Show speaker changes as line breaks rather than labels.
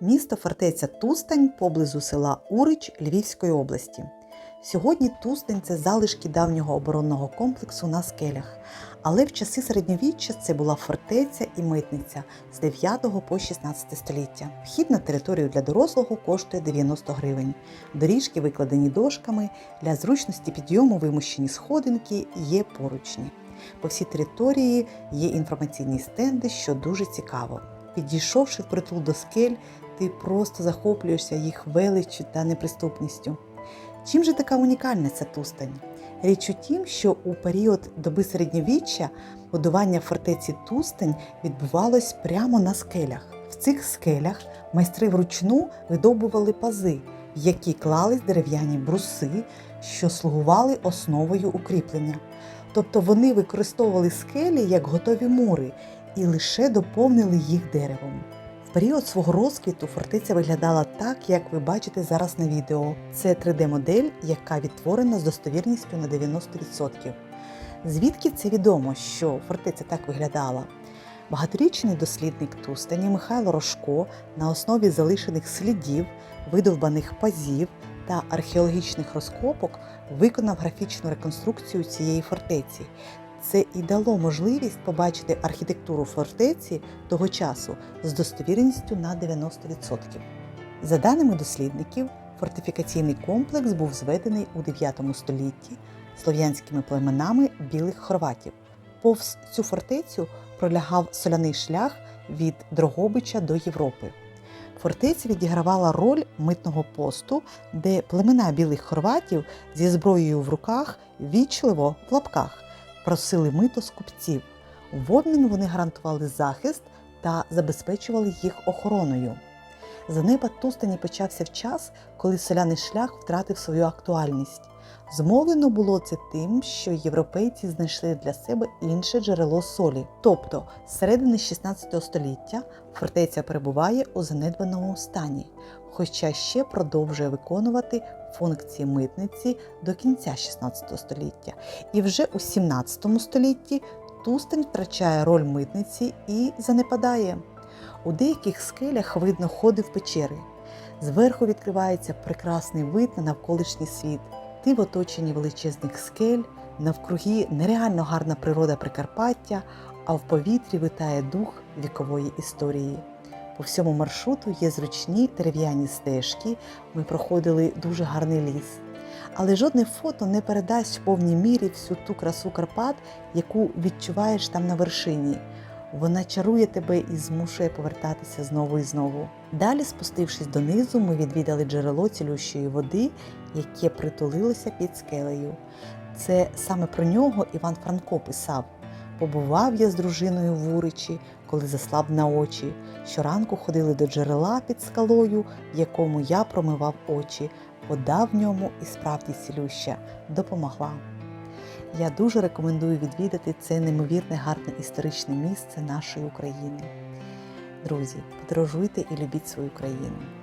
місто фортеця Тустань поблизу села Урич Львівської області. Сьогодні Тустань це залишки давнього оборонного комплексу на скелях, але в часи середньовіччя це була фортеця і митниця з 9 по 16 століття. Вхід на територію для дорослого коштує 90 гривень. Доріжки викладені дошками, для зручності підйому вимущені сходинки, є поручні. По всій території є інформаційні стенди, що дуже цікаво. Підійшовши впритул до скель, ти просто захоплюєшся їх величчю та неприступністю. Чим же така унікальна ця тустань? Річ у тім, що у період доби середньовіччя будування фортеці Тустань відбувалось прямо на скелях. В цих скелях майстри вручну видобували пази, в які клались дерев'яні бруси, що слугували основою укріплення. Тобто вони використовували скелі як готові мури і лише доповнили їх деревом. Період свого розквіту фортеця виглядала так, як ви бачите зараз на відео. Це 3D-модель, яка відтворена з достовірністю на 90%. Звідки це відомо, що фортеця так виглядала? Багаторічний дослідник Тустані Михайло Рожко на основі залишених слідів, видовбаних пазів та археологічних розкопок виконав графічну реконструкцію цієї фортеці. Це і дало можливість побачити архітектуру фортеці того часу з достовірністю на 90%. За даними дослідників, фортифікаційний комплекс був зведений у 9 столітті слов'янськими племенами білих хорватів. Повз цю фортецю пролягав соляний шлях від Дрогобича до Європи. Фортеця відігравала роль митного посту, де племена білих хорватів зі зброєю в руках вічливо в лапках просили мито з купців. В обмін вони гарантували захист та забезпечували їх охороною. Занепад Тустані почався в час, коли соляний шлях втратив свою актуальність. Змовлено було це тим, що європейці знайшли для себе інше джерело солі. Тобто, з середини 16 століття фортеця перебуває у занедбаному стані, хоча ще продовжує виконувати функції митниці до кінця 16 століття. І вже у 17 столітті Тустань втрачає роль митниці і занепадає. У деяких скелях видно ходи в печери. Зверху відкривається прекрасний вид на навколишній світ. Ти в оточенні величезних скель, навкруги нереально гарна природа Прикарпаття, а в повітрі витає дух вікової історії. По всьому маршруту є зручні дерев'яні стежки. Ми проходили дуже гарний ліс. Але жодне фото не передасть в повній мірі всю ту красу Карпат, яку відчуваєш там на вершині. Вона чарує тебе і змушує повертатися знову і знову. Далі, спустившись донизу, ми відвідали джерело цілющої води, яке притулилося під скелею. Це саме про нього Іван Франко писав. Побував я з дружиною в Уричі, коли заслаб на очі. Щоранку ходили до джерела під скалою, в якому я промивав очі. Вода в ньому і справді цілюща допомогла. Я дуже рекомендую відвідати це неймовірне гарне історичне місце нашої України. Друзі, подорожуйте і любіть свою країну.